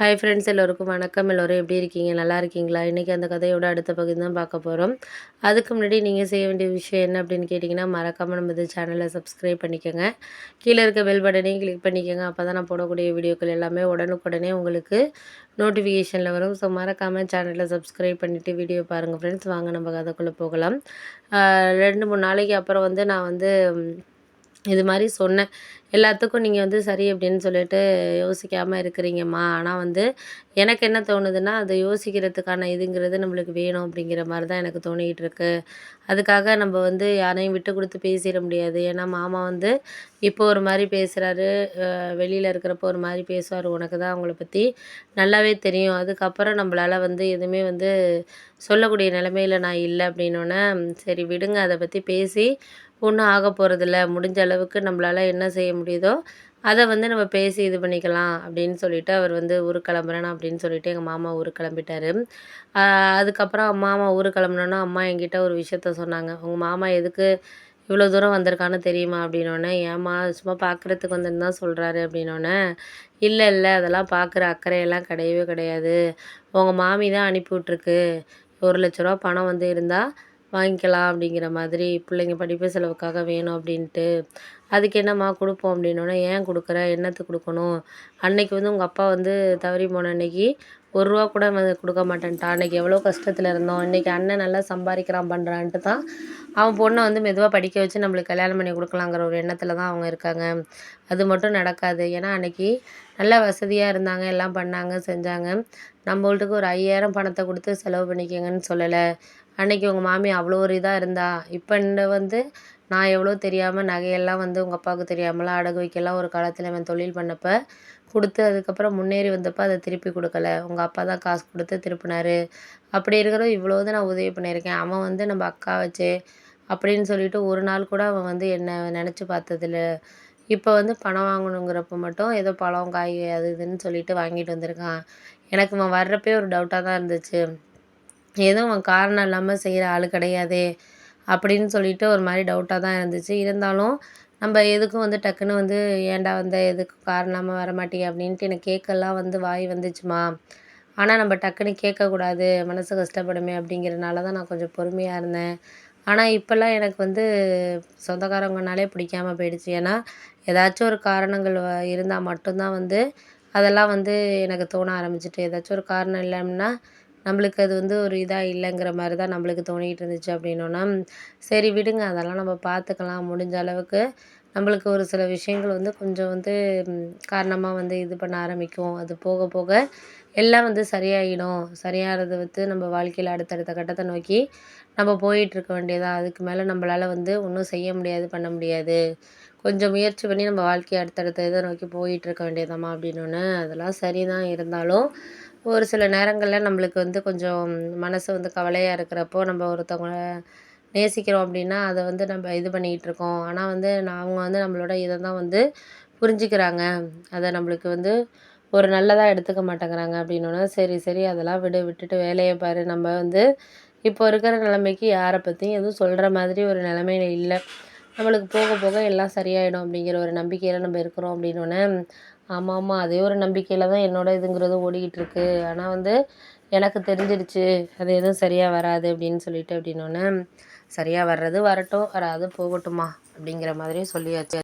Hi friends எல்லோருக்கும் வணக்கம். எல்லோரும் எப்படி இருக்கீங்க? நல்லா இருக்கீங்களா? இன்றைக்கி அந்த கதையோட அடுத்த பகுதி தான் பார்க்க போகிறோம் அதுக்கு முன்னாடி நீங்கள் செய்ய வேண்டிய விஷயம் என்ன அப்படின்னு கேட்டிங்கன்னா மறக்காமல் நம்ம இந்த சேனலை சப்ஸ்கிரைப் பண்ணிக்கோங்க. கீழே இருக்க பெல் பட்டனையும் கிளிக் பண்ணிக்கோங்க. அப்போ தான் நான் போடக்கூடிய வீடியோக்கள் எல்லாமே உடனுக்குடனே உங்களுக்கு நோட்டிஃபிகேஷனில் வரும். ஸோ மறக்காமல் சேனலில் சப்ஸ்கிரைப் பண்ணிவிட்டு வீடியோ பாருங்கள் ஃப்ரெண்ட்ஸ் வாங்க நம்ம கதைக்குள்ளே போகலாம். ரெண்டு மூணு நாளைக்கு அப்புறம் வந்து நான் வந்து இது மாதிரி சொன்னேன். எல்லாத்துக்கும் நீங்கள் வந்து சரி அப்படின்னு சொல்லிட்டு யோசிக்காமல் இருக்கிறீங்கம்மா. ஆனால் வந்து எனக்கு என்ன தோணுதுன்னா அதை யோசிக்கிறதுக்கான இதுங்கிறது நம்மளுக்கு வேணும் அப்படிங்கிற மாதிரி தான் எனக்கு தோணிக்கிட்டு இருக்கு. அதுக்காக நம்ம வந்து யாரையும் விட்டு கொடுத்து பேசிட முடியாது. ஏன்னா மாமா வந்து இப்போ ஒரு மாதிரி பேசுகிறாரு வெளியில் இருக்கிறப்போ ஒரு மாதிரி பேசுவார். உனக்கு தான் அவங்கள பற்றி நல்லாவே தெரியும். அதுக்கப்புறம் நம்மளால் வந்து எதுவுமே வந்து சொல்லக்கூடிய நிலமையில் நான் இல்லை அப்படின்னோடனே சரி விடுங்க. அதை பற்றி பேசி ஒன்றும் ஆக போகிறதில்ல முடிஞ்ச அளவுக்கு நம்மளால் என்ன செய்ய முடியுதோ அதை வந்து நம்ம பேசி இது பண்ணிக்கலாம் அப்படின்னு சொல்லிட்டு அவர் வந்து ஊருக்கு கிளம்புறேன் அப்படின்னு சொல்லிட்டு எங்கள் மாமா ஊருக்கு கிளம்பிட்டார். அதுக்கப்புறம் மாமா ஊருக்கு கிளம்புனோன்னா அம்மா என்கிட்ட ஒரு விஷயத்த சொன்னாங்க. உங்கள் மாமா எதுக்கு இவ்வளோ தூரம் வந்திருக்கான்னு தெரியுமா? அப்படின்னோடனே ஏம்மா சும்மா பார்க்குறதுக்கு வந்துன்னு தான் சொல்கிறாரு அப்படின்னோடனே இல்லை இல்லை அதெல்லாம் பார்க்குற அக்கறையெல்லாம் கிடையவே கிடையாது. உங்கள் மாமி தான் அனுப்பி விட்ருக்கு ஒரு லட்ச ரூபா பணம் வந்து இருந்தால் வாங்கிக்கலாம். அப்படிங்கிற மாதிரி பிள்ளைங்க படிப்பு செலவுக்காக வேணும் அப்படின்ட்டு அதுக்கு என்னம்மா கொடுப்போம் அப்படின்னோடனே ஏன் கொடுக்குற? என்னத்துக்கு கொடுக்கணும்? அன்னைக்கு வந்து உங்கள் அப்பா வந்து தவறி போன அன்னைக்கு ஒரு ரூபா கூட கொடுக்க மாட்டேன்ட்டா. அன்றைக்கி எவ்வளோ கஷ்டத்தில் இருந்தோம். இன்றைக்கி அண்ணன் நல்லா சம்பாதிக்கிறான் பண்ணுறான்ட்டு தான் அவன் பொண்ணை வந்து மெதுவாக படிக்க வச்சு நம்மளுக்கு கல்யாணம் பண்ணி கொடுக்கலாங்கிற ஒரு எண்ணத்தில் தான் அவங்க இருக்காங்க. அது மட்டும் நடக்காது. ஏன்னா அன்றைக்கி நல்ல வசதியாக இருந்தாங்க. எல்லாம் பண்ணாங்க செஞ்சாங்க. நம்மள்ட்டுக்கு ஒரு ஐயாயிரம் பணத்தை கொடுத்து செலவு பண்ணிக்கங்கன்னு சொல்லலை. அன்னைக்கு உங்கள் மாமி அவ்வளோ ஒரு இதாக இருந்தா இப்போ இந்த வந்து நான் எவ்வளோ தெரியாமல் நகையெல்லாம் வந்து உங்கள் அப்பாவுக்கு தெரியாமலாம் அடகு வைக்கலாம் ஒரு காலத்தில் அவன் தொழில் பண்ணப்போ கொடுத்து அதுக்கப்புறம் முன்னேறி வந்தப்போ அதை திருப்பி கொடுக்கல. உங்கள் அப்பா தான் காசு கொடுத்து திருப்பினாரு. அப்படி இருக்கிற இவ்வளோ தான் நான் உதவி பண்ணியிருக்கேன். அவன் வந்து நம்ம அக்கா வச்சு அப்படின்னு சொல்லிட்டு ஒரு நாள் கூட அவன் வந்து என்னை நினச்சி பார்த்ததில்ல. இப்போ வந்து பணம் வாங்கணுங்கிறப்ப மட்டும் ஏதோ பழம் காய் அது இதுன்னு சொல்லிட்டு வாங்கிட்டு வந்திருக்கான். எனக்கு அவன் வர்றப்பே ஒரு டவுட்டாக தான் இருந்துச்சு. ஏதோ அவன் காரணம் இல்லாமல் செய்கிற ஆள் கிடையாதே. அப்படின்னு சொல்லிட்டு ஒரு மாதிரி டவுட்டாக தான் இருந்துச்சு. இருந்தாலும் நம்ம எதுக்கும் வந்து டக்குன்னு வந்து ஏன்டா வந்த எதுக்கு காரணமாக வரமாட்டியே? அப்படின்ட்டு எனக்கு கேட்கலாம் வந்து வாய் வந்துச்சுமா. ஆனால் நம்ம டக்குன்னு கேட்கக்கூடாது மனசு கஷ்டப்படுமே அப்படிங்கிறனால தான் நான் கொஞ்சம் பொறுமையாக இருந்தேன். ஆனால் இப்போல்லாம் எனக்கு வந்து சொந்தக்காரங்கனாலே பிடிக்காம போயிடுச்சு. ஏன்னா ஏதாச்சும் ஒரு காரணங்கள் இருந்தால் மட்டும்தான் வந்து அதெல்லாம் வந்து எனக்கு தோண ஆரம்பிச்சிட்டு ஏதாச்சும் ஒரு காரணம் இல்லைன்னா நம்மளுக்கு அது வந்து ஒரு இதாக இல்லைங்கிற மாதிரி தான் நம்மளுக்கு தோணிக்கிட்டு இருந்துச்சு அப்படின்னோன்னா சரி விடுங்க அதெல்லாம் நம்ம பார்த்துக்கலாம். முடிஞ்ச அளவுக்கு நம்மளுக்கு ஒரு சில விஷயங்கள் வந்து கொஞ்சம் வந்து காரணமாக வந்து இது பண்ண ஆரம்பிக்கும். அது போக போக எல்லாம் வந்து சரியாயிடும். சரியாகிறது வந்து நம்ம வாழ்க்கையில் அடுத்தடுத்த கட்டத்தை நோக்கி நம்ம போயிட்டுருக்க வேண்டியதாக அதுக்கு மேலே நம்மளால் வந்து ஒன்றும் செய்ய முடியாது பண்ண முடியாது. கொஞ்சம் முயற்சி பண்ணி நம்ம வாழ்க்கையை அடுத்தடுத்த இதை நோக்கி போயிட்டுருக்க வேண்டியதாம்மா அப்படின்னோடனே அதெல்லாம் சரி தான் இருந்தாலும் ஒரு சில நேரங்களில் நம்மளுக்கு வந்து கொஞ்சம் மனசு வந்து கவலையாக இருக்கிறப்போ நம்ம ஒருத்தவங்கள நேசிக்கிறோம் அப்படின்னா அதை வந்து நம்ம இது பண்ணிக்கிட்டு இருக்கோம். ஆனால் வந்து நான் அவங்க வந்து நம்மளோட இதை தான் வந்து புரிஞ்சுக்கிறாங்க. அதை நம்மளுக்கு வந்து ஒரு நல்லதாக எடுத்துக்க மாட்டேங்கிறாங்க அப்படின்னோடனே சரி சரி அதெல்லாம் விடு விட்டுட்டு வேலையை பாரு. நம்ம வந்து இப்போ இருக்கிற நிலைமைக்கு யாரை பற்றியும் எதுவும் சொல்கிற மாதிரி ஒரு நிலைமையில இல்லை. நம்மளுக்கு போக போக எல்லாம் சரியாயிடும் அப்படிங்கிற ஒரு நம்பிக்கையில் நம்ம இருக்கிறோம் அப்படின்னோடனே ஆமாம் ஆமாம் அதே ஒரு நம்பிக்கையில் தான் என்னோட இதுங்கிறது ஓடிக்கிட்டு இருக்கு. ஆனால் வந்து எனக்கு தெரிஞ்சிடுச்சு அது எதுவும் சரியாக வராது அப்படின்னு சொல்லிட்டு அப்படின்னோடனே சரியாக வர்றது வரட்டும் வராது போகட்டுமா அப்படிங்கிற மாதிரி சொல்லியாச்சு.